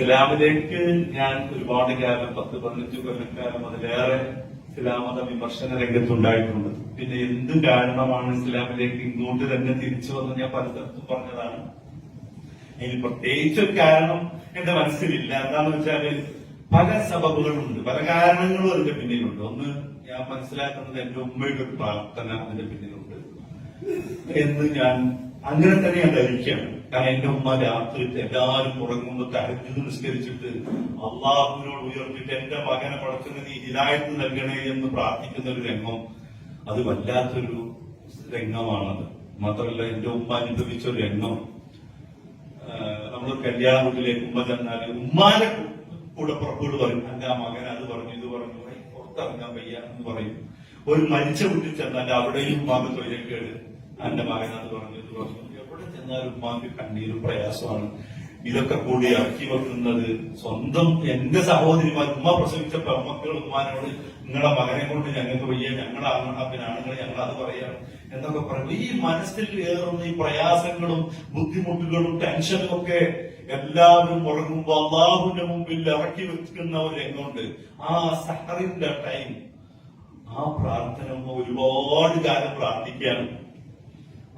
ഇസ്ലാമിലേക്ക് ഞാൻ ഒരുപാട് കാലം പത്ത് പതിനഞ്ച് കൊല്ലക്കാലം അതിലേറെ ഇസ്ലാമത വിമർശന രംഗത്തുണ്ടായിട്ടുണ്ട് പിന്നെ എന്ത് കാരണമാണ് ഇസ്ലാമിലേക്ക് ഇങ്ങോട്ട് തന്നെ തിരിച്ചു വന്ന് ഞാൻ പലതരത്തും പറഞ്ഞതാണ്. ഇനി പ്രത്യേകിച്ച് ഒരു കാരണം എന്റെ മനസ്സിലില്ല. എന്താണെന്ന് വെച്ചാൽ പല സബബുകളുണ്ട് പല കാരണങ്ങളും അതിന്റെ പിന്നിലുണ്ട്. ഒന്ന് ഞാൻ മനസ്സിലാക്കുന്നത് എന്റെ ഉമ്മയുടെ ഒരു പ്രാർത്ഥന അതിന്റെ പിന്നിലുണ്ട്. എന്ന് ഞാൻ അങ്ങനെ തന്നെ ഞാൻ ധരിക്കുകയാണ്. കാരണം എന്റെ ഉമ്മ രാത്രി എല്ലാവരും ഉറങ്ങുമ്പോൾ തഹജ്ജുദ് നിസ്കരിച്ചിട്ട് അള്ളാഹുവിനോട് ഉയർത്തിട്ട് എന്റെ മകനെ പടക്കുന്ന നീ ഇതിലായത് നൽകണേ എന്ന് പ്രാർത്ഥിക്കുന്ന ഒരു രംഗം. അത് വല്ലാത്തൊരു രംഗമാണത്. മാത്രമല്ല എന്റെ ഉമ്മ അനുഭവിച്ച ഒരു രംഗം. നമ്മൾ കല്യാണ വീട്ടിലേക്ക് ഉമ്മ ചെന്നാൽ ഉമ്മാനെ കൂടെ പുറപ്പോട് പറയും. എന്റെ ആ മകൻ അത് പറഞ്ഞു ഇത് പറഞ്ഞു. "ഏയ് പുറത്തിറങ്ങാൻ വയ്യ എന്ന് പറയും. ഒരു മരിച്ച വീട്ടിൽ ചെന്നാൽ അവിടെയും ഉമ്മാക്ക് തൊഴിലേക്കേട് എന്റെ മകൻ അത് പറഞ്ഞു ഇത് പറഞ്ഞു. എവിടെ ചെന്നാലും ഉമ്മാക്ക് കണ്ണീരും പ്രയാസമാണ്. ഇതൊക്കെ കൂടി ഇറക്കി വെക്കുന്നത് സ്വന്തം എന്റെ സഹോദരിമാർ ഉമ്മ പ്രസവിച്ച പെമ്മക്കൾ ഉമ്മാനോട് നിങ്ങളുടെ മകനെ കൊണ്ട് ഞങ്ങൾക്ക് വയ്യ ഞങ്ങളുടെ ആണുങ്ങൾ ആണുങ്ങൾ ഞങ്ങൾ അത് പറയാം എന്നൊക്കെ പറയും ഈ മനസ്സിൽ ഏറുന്ന ഈ പ്രയാസങ്ങളും ബുദ്ധിമുട്ടുകളും ടെൻഷനും ഒക്കെ എല്ലാവരും ഉറങ്ങുമ്പോ അള്ളാഹുവിന്റെ മുമ്പിൽ ഇറക്കി വെക്കുന്ന ഒരു രംഗമുണ്ട് ആ സഹറിന്റെ ടൈം. ആ പ്രാർത്ഥന ഒരുപാട് കാലം പ്രാർത്ഥിക്കുകയാണ്.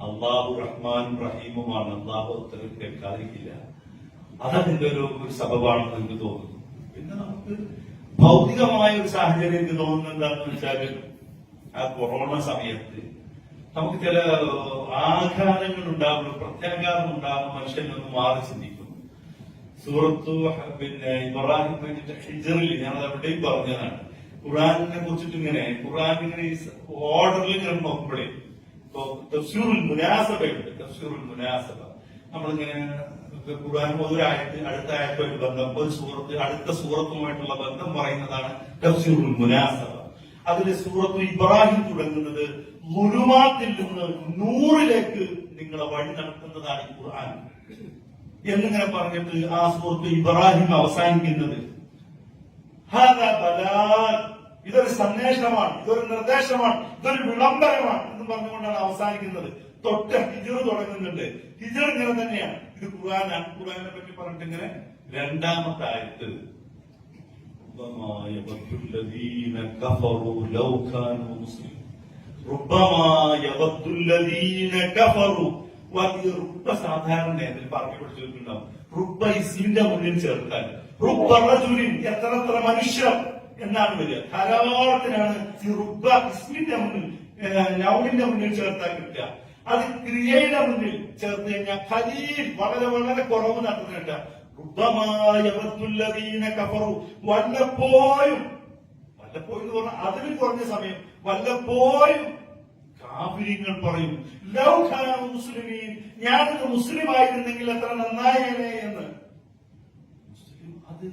അള്ളാഹു റഹ്മാൻ റഹീമുമാണ്. അള്ളാഹു ഉത്തരം കേൾക്കാതിരിക്കില്ല. അതതിന്റെ ഒരു ഒരു സബബാണെന്ന് എനിക്ക് തോന്നുന്നു. പിന്നെ നമുക്ക് ഭൗതികമായ ഒരു സാഹചര്യം എനിക്ക് തോന്നുന്നത് എന്താണെന്ന് വെച്ചാൽ ആ കൊറോണ സമയത്ത് നമുക്ക് ചില ആഘാതങ്ങൾ ഉണ്ടാകുന്നു പ്രത്യാഘാതം ഉണ്ടാകുന്ന മനുഷ്യനൊന്ന് മാറി ചിന്തിക്കും. സൂറത്തു പിന്നെ ഇബ്രാഹിം കഴിഞ്ഞിട്ട് ഹിജറിൽ ഞാൻ അത് എവിടെയും പറഞ്ഞതാണ്. ഖുറാനിനെ കുറിച്ചിട്ട് ഇങ്ങനെ ഖുറാൻ ഇങ്ങനെ ഓർഡറിൽ ഇങ്ങനെ നോക്കുമ്പോഴേ തഫ്സീറുൽ മുനാസബയുണ്ട് തഫ്സീറുൽ മുനാസബ. നമ്മളിങ്ങനെ ഖുർആൻ ഒരായത്ത് അടുത്ത ആയത്തുമായിട്ട് ബന്ധം ഒരു സൂറത്ത് അടുത്ത സൂറത്തുമായിട്ടുള്ള ബന്ധം പറയുന്നതാണ് തഫ്സീറുൽ മുനാസബ. അതിൽ സൂറത്ത് ഇബ്രാഹിം തുടങ്ങുന്നത് മുരുമാത്തിൽ നിന്ന് നൂറിലേക്ക് നിങ്ങളെ വഴി നടത്തുന്നതാണ് ഖുർആൻ. എന്നിങ്ങനെ പറഞ്ഞിട്ട് ആ സൂറത്ത് ഇബ്രാഹിം അവസാനിക്കുന്നത്. ഹാദാ ബലാൽ. ഇതൊരു സന്ദേശമാണ് ഇതൊരു നിർദ്ദേശമാണ് ഇതൊരു വിളംബരമാണ് എന്ന് പറഞ്ഞുകൊണ്ടാണ് അവസാനിക്കുന്നത്. തൊട്ട് ഹിജർ തുടങ്ങുന്നുണ്ട്. ഹിജർ ഇങ്ങനെ തന്നെയാണ്. ഇത് ഖുർആൻ അൺ ഖുർആനെ പറ്റി പറഞ്ഞിട്ടിങ്ങനെ രണ്ടാമത്തെ ആയത്ത്. സാധാരണ അതിൽ പറഞ്ഞു ചേർത്താൽ. എത്ര മനുഷ്യർ എന്നാണ് വരിക. ധാരാളത്തിനാണ് റുബ ഇസ്മിന്റെ മുന്നിൽ നൗണിന്റെ മുന്നിൽ ചേർത്താൽ കിട്ടുക. അത് ക്രിയയുടെ മുന്നിൽ ചേർത്ത് കഴിഞ്ഞാൽ ഖലീൽ വളരെ വളരെ കുറവ് കഫറു. വല്ലപ്പോഴും വല്ലപ്പോഴും എന്ന് പറഞ്ഞാൽ അതിൽ കുറഞ്ഞ സമയം വല്ലപ്പോഴും കാഫിര്യങ്ങൾ പറയും. മുസ്ലിമീൻ ഞാനൊരു മുസ്ലിം ആയിരുന്നെങ്കിൽ എത്ര നന്നായേനെ എന്ന്. മുസ്ലിം അത്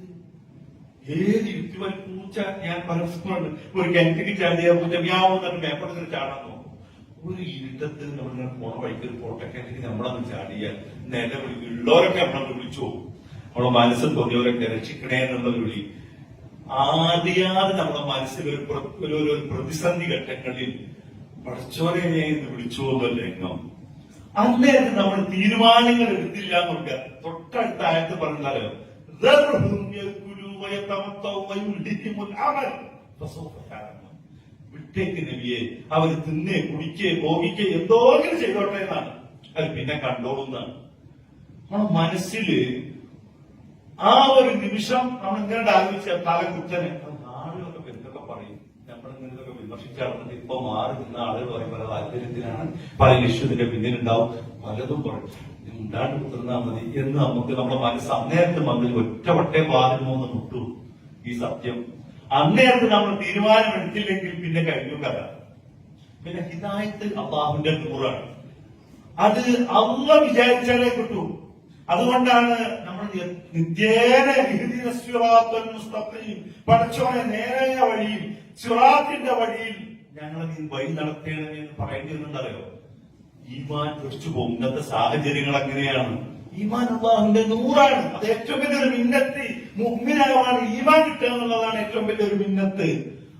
ഏത് യുക്തിവൽ പൂച്ച ഞാൻ പരസ്പരം ഒരു കിണറ്റിക്ക് ചാടി വ്യാവുന്ന പേപ്പറിൽ ചാടാൻ നോക്കും. ഒരു ഇരുട്ടത്ത് നമ്മൾ പോണ വഴിക്ക് ഒരു കോട്ടക്കിണറ്റിക്ക് നമ്മളന്ന് ചാടിയാൽ നില ഉള്ളവരൊക്കെ നമ്മളെ വിളിച്ചു പോകും. നമ്മളെ മനസ്സ് തോന്നിയവരൊക്കെ രക്ഷിക്കണേ എന്നുള്ള വിളി. ആദ്യാതെ നമ്മുടെ മനസ്സിൽ ഒരു ഒരു പ്രതിസന്ധി ഘട്ടങ്ങളിൽ പഠിച്ചോനെ എന്ന് വിളിച്ചു പോകുന്നല്ലോ എങ്ങോ നമ്മൾ തീരുമാനങ്ങൾ എടുത്തില്ല എന്നുണ്ട് തൊട്ടടുത്ത ആയത്ത് പറഞ്ഞാലോ? ذرهم يأكلوا ويتمتعوا ويلههم الأمل فسوف تعلمون. വിട്ടേക്ക് നബിയെ അവർ തിന്നേ കുടിക്കേ ഭോഗിക്കേ എന്തോങ്കിലും ചെയ്തോട്ടെ എന്നാണ് അത് പിന്നെ കണ്ടോളുന്നതാണ് നമ്മുടെ മനസ്സില് ആ ഒരു നിമിഷം നമ്മൾ ഇങ്ങനെ ആലോചിച്ച തലകുത്തനെ ആളുകളൊക്കെ എന്തൊക്കെ പറയും നമ്മൾ ഇങ്ങനത്തൊക്കെ വിമർശിച്ചാണെന്ന് ഇപ്പൊ മാറി നിന്ന ആളുകൾ പറയും പല താല്പര്യത്തിനാണ് പല ലക്ഷ്യത്തിന്റെ പിന്നിലുണ്ടാവും പലതും പറയും ഇത് ഉണ്ടാണ്ട് കുതിർന്നാ മതി എന്ന് നമുക്ക് നമ്മുടെ മനസ്സ് അന്നേരത്തെ മതിൽ ഒറ്റ വട്ടേ വാതിൽ മൂന്ന് മുട്ടു. ഈ സത്യം. അന്നേരത്ത് നമ്മൾ തീരുമാനം എടുത്തില്ലെങ്കിൽ പിന്നെ കഴിഞ്ഞു കഥ. പിന്നെ ഹിതായത്തിൽ അള്ളാഹുവിന്റെ നൂറാണ്. അത് അള്ള വിചാരിച്ചാലേ കിട്ടൂ. അതുകൊണ്ടാണ് നമ്മൾ നിത്യേന പഠിച്ചോ നേരായ വഴിയിൽ സിറാത്തിന്റെ വഴിയിൽ ഞങ്ങൾ വഴി നടത്തേണമേ എന്ന് പറയേണ്ടി വരുന്നുണ്ടല്ലോ. ഈമാൻ പിടിച്ചു പോകും ഇന്നത്തെ സാഹചര്യങ്ങൾ അങ്ങനെയാണ്. ഈമാൻ അള്ളാഹുന്റെ നൂറാണ്. അത് ഏറ്റവും വലിയൊരു മിന്നത്ത്. മുഹ്മിനാണ് ഈമാൻ കിട്ടുക എന്നുള്ളതാണ് ഏറ്റവും വലിയൊരു മിന്നത്ത്.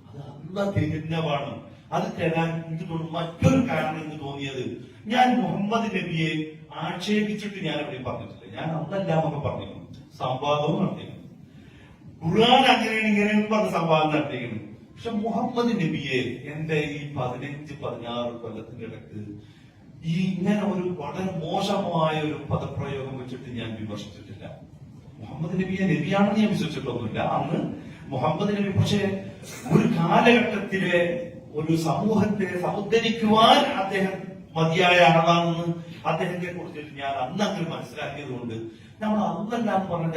അത് അല്ല തിരിഞ്ഞവാണ് അത് തരാൻ എനിക്ക് മറ്റൊരു കാരണം എന്ന് തോന്നിയത്. ഞാൻ മുഹമ്മദ് നബിയെ ആക്ഷേപിച്ചിട്ട് ഞാൻ അവിടെ പറഞ്ഞിട്ടില്ല. ഞാൻ അന്നെല്ലാം ഒക്കെ പറഞ്ഞു. സംവാദവും നടത്തിയിരുന്നു. ഖുർആൻ അങ്ങനെയാണ് ഇങ്ങനെയാണ് പറഞ്ഞ സംവാദം നടത്തിയിരുന്നു പക്ഷെ മുഹമ്മദ് നബിയെ എന്റെ ഈ പതിനഞ്ച് പതിനാറ് കൊല്ലത്തിന്റെ ഇടയ്ക്ക് ഈ ഇങ്ങനെ ഒരു വളരെ മോശമായ ഒരു പദപ്രയോഗം വെച്ചിട്ട് ഞാൻ വിമർശിച്ചിട്ടില്ല മുഹമ്മദ് നബിയെ നബിയാണെന്ന് ഞാൻ വിശ്വസിച്ചിട്ടൊന്നുമില്ല അന്ന് മുഹമ്മദ് നബി പക്ഷേ ഒരു കാലഘട്ടത്തിലെ ഒരു സമൂഹത്തെ സമുദ്ധരിക്കുവാൻ അദ്ദേഹം മതിയായ ആളാണെന്ന് അദ്ദേഹത്തെ കുറിച്ചിട്ട് ഞാൻ അന്ന് അങ്ങനെ മനസ്സിലാക്കിയത് കൊണ്ട് നമ്മൾ അന്നെല്ലാം പറഞ്ഞ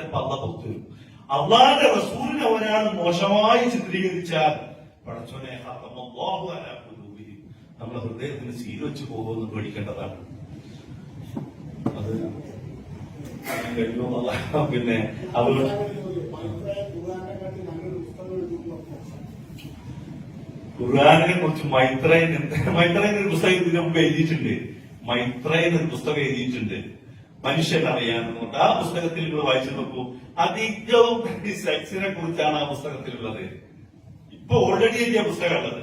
വരും അള്ളാന്റെ റസൂലിനെ ഒരാൾ മോശമായി ചിത്രീകരിച്ചാൽ പടച്ചോനെ ഖുലൂബിഹിം. നമ്മുടെ ഹൃദയത്തിന് സീൽ പോകുമെന്ന് പേടിക്കേണ്ടതാണ്. അത് പിന്നെ അവർ ഖുർആാനിനെ കുറിച്ച് മൈത്രയൻ മൈത്രയൻ ഒരു പുസ്തകം ഇതിനു മുമ്പ് എഴുതിയിട്ടുണ്ട്. മൈത്രയൻ ഒരു പുസ്തകം എഴുതിയിട്ടുണ്ട്. മനുഷ്യൻ അറിയാമെന്നുണ്ട് ആ പുസ്തകത്തിൽ നിങ്ങൾ വായിച്ചു നോക്കൂ. അധികവും സെക്സിനെ കുറിച്ചാണ് ആ പുസ്തകത്തിലുള്ളത്. ഇപ്പൊ ഓൾറെഡി എഴുതിയ പുസ്തകമുള്ളത്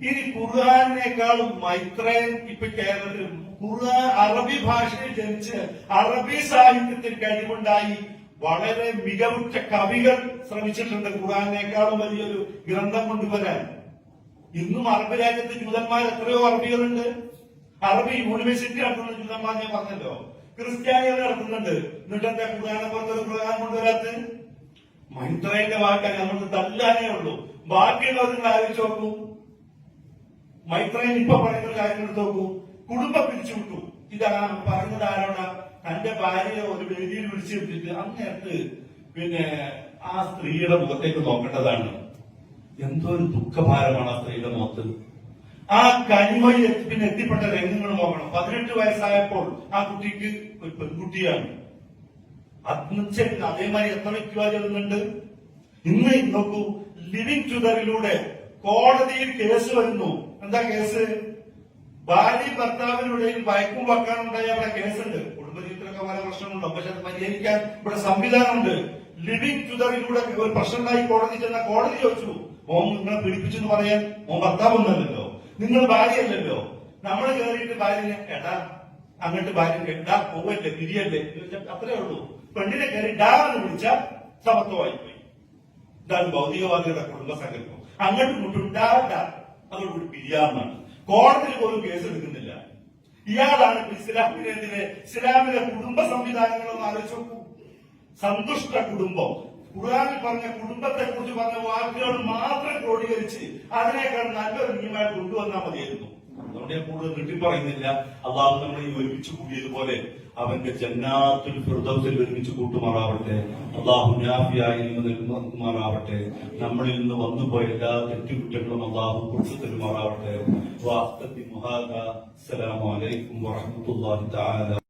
ഇനി ഖുർആാനിനേക്കാളും മൈത്രയൻ ഇപ്പൊ കേരളത്തിൽ ഖുർആൻ അറബി ഭാഷയിൽ ജനിച്ച് അറബി സാഹിത്യത്തിൽ കഴിവുണ്ടായി വളരെ മികവുറ്റ കവികൾ ശ്രമിച്ചിട്ടുണ്ട് ഖുർആാനിനേക്കാളും വലിയൊരു ഗ്രന്ഥം കൊണ്ടുവരാൻ. ഇന്നും അറബ് രാജ്യത്ത് ജൂതന്മാർ എത്രയോ അറബികളുണ്ട്. അറബി യൂണിവേഴ്സിറ്റി നടത്തുന്ന ജൂതന്മാർ ഞാൻ പറഞ്ഞല്ലോ. ക്രിസ്ത്യാനികൾ നടത്തുന്നുണ്ട്. എന്നിട്ട് എന്താ ഖുർആാനെ പുറത്തൊരു ഖുർആൻ കൊണ്ടുവരാത്ത മൈത്രേന്റെ വാക്ക് നമ്മൾ തല്ലാനേ ഉള്ളൂ. ബാക്കിയുള്ളവർ നിങ്ങൾ ആലോചിച്ച് നോക്കൂ. മൈത്രേൻ ഇപ്പൊ പറയുന്ന കാര്യം എടുത്ത് നോക്കൂ. കുടുംബം പിരിച്ചുവിട്ടു ഇതാണ് പറഞ്ഞത് ആരോടാ? തന്റെ ഭാര്യയെ ഒരു വേദിയിൽ വിളിച്ചു വിട്ടിട്ട് അങ്ങേർക്ക് പിന്നെ ആ സ്ത്രീയുടെ മുഖത്തേക്ക് നോക്കേണ്ടതാണ്. എന്തോ ഒരു ദുഃഖഭാരമാണ് ആ സ്ത്രീയുടെ മുഖത്ത്. ആ കനിമയിൽ പിന്നെ എത്തിപ്പെട്ട രംഗങ്ങൾ നോക്കണം. പതിനെട്ട് വയസ്സായപ്പോൾ ആ കുട്ടിക്ക് ഒരു പെൺകുട്ടിയാണ്. അന്ന് അതേമാതിരി എത്ര ചെല്ലുന്നുണ്ട് ഇന്ന് നോക്കൂ ലിവിംഗ് ടുഗറിലൂടെ കോടതിയിൽ കേസ് വരുന്നു. എന്താ കേസ്? ഭാര്യ ഭർത്താവിനുള്ളിൽ വയക്കും വക്കാനുണ്ടായ അവിടെ കേസുണ്ട്. കുടുംബജീവിതത്തിലൊക്കെ പല പ്രശ്നങ്ങളുണ്ട്. പക്ഷെ അത് പരിഹരിക്കാൻ ഇവിടെ സംവിധാനമുണ്ട്. ലിവിംഗ് ടുതറിലൂടെ ഒരു പ്രശ്നമുണ്ടായി കോടതി ചെന്ന കോടതി ചോദിച്ചു. ഓം നിങ്ങളെ പീഡിപ്പിച്ചെന്ന് പറയാൻ ഓൻ ഭർത്താവൊന്നല്ലല്ലോ നിങ്ങൾ ഭാര്യയല്ലല്ലോ. നമ്മൾ കയറിയിട്ട് ഭാര്യനെ എടാ അങ്ങോട്ട് ഭാര്യ ഡാ പോവല്ലേ തിരിയല്ലേ അത്രേ ഉള്ളൂ. പെണ്ണിനെ കയറി ഡാ എന്ന് വിളിച്ചാൽ സമത്വമായി പോയി ഇതാണ് ഭൗതികവാദികളുടെ കുടുംബ സങ്കല്പം അങ്ങോട്ട് മുട്ടും ഡാ ഡാ. അതോടുകൂടി പിരിയാമാണ് കോടതിയിൽ പോലും കേസ് എടുക്കുന്നില്ല ഇയാളാണ് ഇസ്ലാമിനെതിരെ ഇസ്ലാമിലെ കുടുംബ സംവിധാനങ്ങളൊന്ന് ആലോചിച്ച് നോക്കൂ. സന്തുഷ്ട കുടുംബം. ഖുർആനിൽ പറഞ്ഞ കുടുംബത്തെ കുറിച്ച് പറഞ്ഞ വാക്കുകൾ മാത്രം ക്രോഡീകരിച്ച് അതിനേക്കാൾ നല്ലൊരു നിയമമായി കൊണ്ടുവന്നാൽ മതിയായിരുന്നു. അതുകൊണ്ട് ഞാൻ കൂടുതൽ കിട്ടി പറയുന്നില്ല. അള്ളാഹു നമ്മളെ ഈ ഒരുമിച്ച് കൂടിയതുപോലെ അവന്റെ ജന്നാത്തുൽ ഫിർദൗസിൽ ഒരുമിച്ച് കൂട്ടുമാറാവട്ടെ. അള്ളാഹു നാഫിയായി നിന്ന് നിൽക്കുമാറാവട്ടെ നമ്മളിൽ നിന്ന് വന്നുപോയ എല്ലാ തെറ്റുകുറ്റങ്ങളും അള്ളാഹു കുറിച്ച് തരുമാറാവട്ടെ. വാസ്തത്തി മുഹാദ. അസ്സലാമു അലൈക്കും വറഹ്മത്തുള്ളാഹി തആല.